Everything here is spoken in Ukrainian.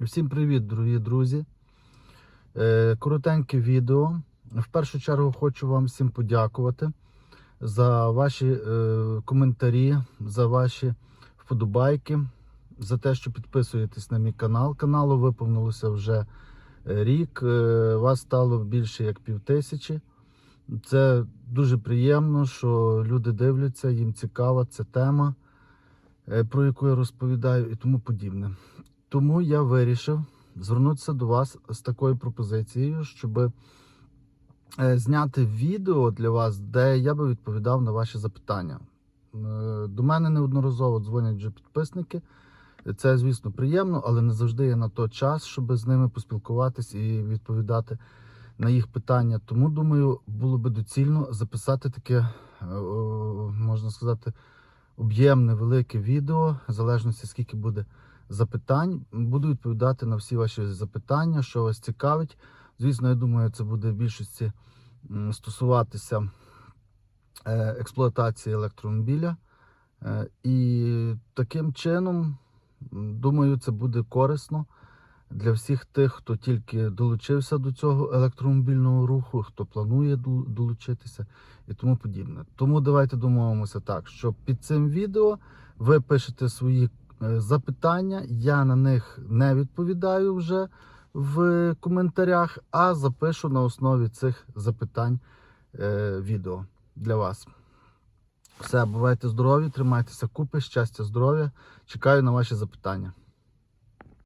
Всім привіт, дорогі друзі. Е, Коротеньке відео. В першу чергу хочу вам всім подякувати за ваші е, коментарі, за ваші вподобайки, за те, що підписуєтесь на мій канал. Каналу виповнилося вже е, рік. Вас стало більше як півтисячі. Це дуже приємно, що люди дивляться, їм цікава ця тема, про яку я розповідаю, і тому подібне. Тому я вирішив звернутися до вас з такою пропозицією, щоб е, зняти відео для вас, де я би відповідав на ваші запитання. Е, До мене неодноразово дзвонять вже підписники. Це, звісно, приємно, але не завжди є на то час, щоб з ними поспілкуватись і відповідати на їх питання. Тому думаю, було би доцільно записати таке, е, можна сказати, об'ємне велике відео, в залежності скільки буде запитань. Буду відповідати на всі ваші запитання, що вас цікавить. Звісно, я думаю, це буде в більшості стосуватися е, експлуатації електромобіля. Е, І таким чином, думаю, це буде корисно для всіх тих, хто тільки долучився до цього електромобільного руху, хто планує долучитися і тому подібне. Тому давайте домовимося так, що під цим відео ви пишете свої запитання, я на них не відповідаю вже в коментарях, а запишу на основі цих запитань е, відео для вас. Все, бувайте здорові, тримайтеся купи, щастя, здоров'я. Чекаю на ваші запитання.